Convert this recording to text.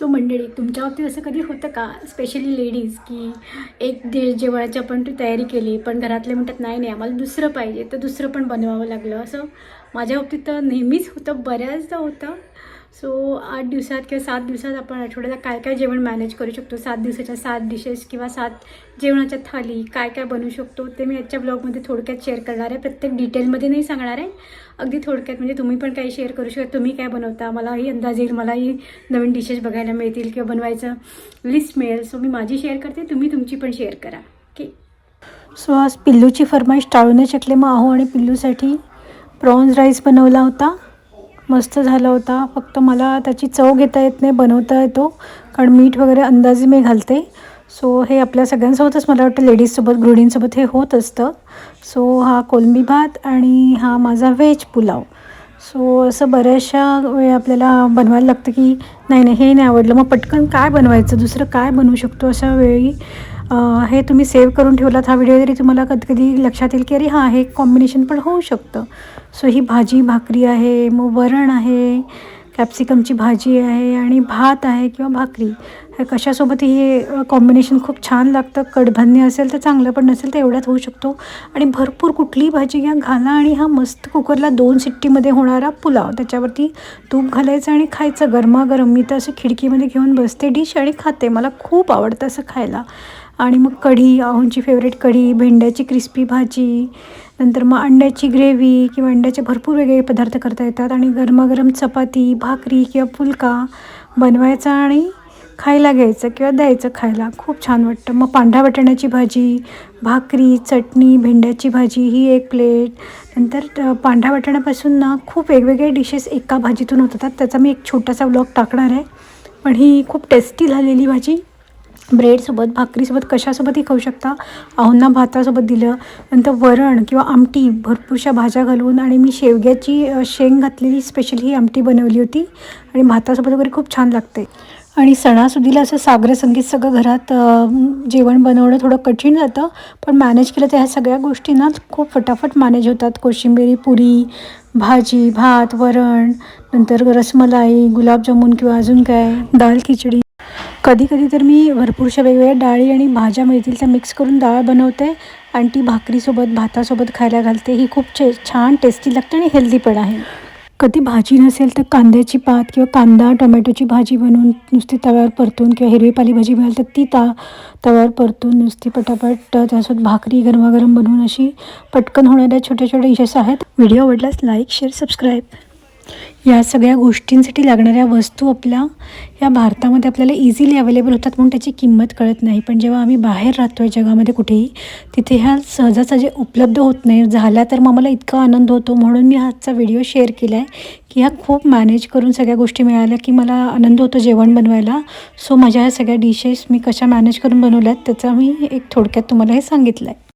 So मंडळी तुमच्या बाबतीत असं कधी होतं का? स्पेशली लेडीज की एक दे जेवणाची आपण ती तयारी केली पण घरातले म्हणतात नाही नाही आम्हाला दुसरं पाहिजे. तर दुसरं पण बनवावं लागलं. असं माझ्या बाबतीत तर नेहमीच होतं बऱ्याचदा होतं. सो आठ दिवसात किंवा सात दिवसात आपण आठवड्याला काय काय जेवण मॅनेज करू शकतो? सात दिवसाच्या सात डिशेस किंवा सात जेवणाच्या थाली काय काय बनवू शकतो? ते मी आजच्या ब्लॉगमध्ये थोडक्यात शेअर करणार आहे. प्रत्येक डिटेलमध्ये नाही सांगणार आहे. अगदी थोडक्यात म्हणजे तुम्ही पण काही शेअर करू शकता. तुम्ही काय बनवता? मलाही अंदाज येईल. मलाही नवीन डिशेस बघायला मिळतील किंवा बनवायचं लिस्ट मिळेल. सो मी माझी शेअर करते. तुम्ही तुमची पण शेअर करा. ओके सो आज पिल्लूची फरमाईश न शकले. मग आहो आणि पिल्लूसाठी प्रॉन्स राईस बनवला होता. मस्त झाला होता. फक्त मला त्याची चव घेता येत नाही बनवता येतो. कारण मीठ वगैरे अंदाजे मी घालते. सो हे आपल्या सगळ्यांसोबतच मला वाटतं लेडीजसोबत गृहिणींसोबत हे होत असतं. सो हा कोलंबी भात आणि हा माझा व्हेज पुलाव. सो असं बऱ्याचशा वेळ आपल्याला बनवायला लागतं की नाही नाही हे नाही आवडलं. मग पटकन काय बनवायचं? दुसरं काय बनवू शकतो अशा वेळी? हे तुम्ही सेव्ह करून ठेवलात हा व्हिडिओ तरी तुम्हाला कधी कधी लक्षात येईल की अरे हां हे कॉम्बिनेशन पण होऊ शकतं. सो ही भाजी भाकरी आहे मग वरण आहे कॅप्सिकमची भाजी आहे आणि भात आहे किंवा भाकरी. हे कशासोबत हे कॉम्बिनेशन खूप छान लागतं. कडधान्य असेल तर चांगलं पण नसेल तर एवढ्यात होऊ शकतो. आणि भरपूर कुठलीही भाजी घ्या घाला आणि हा मस्त कुकरला दोन सिट्टीमध्ये होणारा पुलाव. त्याच्यावरती तूप घालायचं आणि खायचं. गरमागरम. मी तर असं खिडकीमध्ये घेऊन बसते डिश आणि खाते. मला खूप आवडतं असं खायला. आणि मग कढी आहोंची फेवरेट कढी भेंड्याची क्रिस्पी भाजी नंतर मग अंड्याची ग्रेव्ही किंवा अंड्याचे भरपूर वेगवेगळे पदार्थ करता येतात. आणि गरमागरम चपाती भाकरी किंवा फुलका बनवायचा आणि खायला घ्यायचं किंवा द्यायचं खायला. खूप छान वाटतं. मग पांढऱ्या वाटाण्याची भाजी भाकरी चटणी भेंड्याची भाजी ही एक प्लेट नंतर पांढऱ्या वाटाण्यापासून ना खूप वेगवेगळे डिशेस एका भाजीतून होतात. त्याचा मी एक छोटासा व्लॉग टाकणार आहे. पण ही खूप टेस्टी झालेली भाजी. ब्रेडसोबत भाकरीसोबत कशासोबतही खाऊ शकता? अहोंना भातासोबत दिलं नंतर वरण किंवा आमटी भरपूरशा भाज्या घालून आणि मी शेवग्याची शेंग घातलेली स्पेशल ही आमटी बनवली होती आणि भातासोबत वगैरे खूप छान लागते. आणि सणासुदीला असं सागर संगीत सगळं घरात जेवण बनवणं थोडं कठीण जातं पण मॅनेज केलं तर ह्या सगळ्या गोष्टींना खूप फटाफट मॅनेज होतात. कोशिंबिरी पुरी भाजी भात वरण नंतर रसमलाई गुलाबजामुन किंवा अजून काय दाल खिचडी. कधी कधी तर मी भरपूरशा वेगवेगळ्या डाळी आणि भाज्या मिळतील त्या मिक्स करून डाळ बनवते आणि ती भाकरीसोबत भातासोबत खायला घालते ही खूप छे छान टेस्टी लागते आणि हेल्दी पण आहे. कधी भाजी नसेल तर कांद्याची पात किंवा कांदा टोमॅटोची भाजी बनवून नुसती तव्यावर परतून किंवा हिरवी पालेभाजी मिळाली तर ती ता तव्यावर परतून नुसती पटापट त्यासोबत भाकरी गरमागरम बनवून अशी पटकन होणाऱ्या छोट्या छोट्या डिशेस आहेत. व्हिडिओ आवडल्यास लाईक शेअर सबस्क्राईब या सगळ्या गोष्टींसाठी लागणाऱ्या वस्तू आपल्या या भारतामध्ये आपल्याला इझिली अवेलेबल होतात म्हणून त्याची किंमत कळत नाही. पण जेव्हा आम्ही बाहेर राहतो आहे जगामध्ये कुठेही तिथे ह्या सहजासहजी उपलब्ध होत नाही. झाल्या तर मग मला इतका आनंद होतो. म्हणून मी आजचा व्हिडिओ शेअर केला आहे की ह्या खूप मॅनेज करून सगळ्या गोष्टी मिळाल्या की मला आनंद होतो जेवण बनवायला. सो माझ्या ह्या सगळ्या डिशेस मी कशा मॅनेज करून बनवल्यात त्याचा मी एक थोडक्यात तुम्हाला हे सांगितलं आहे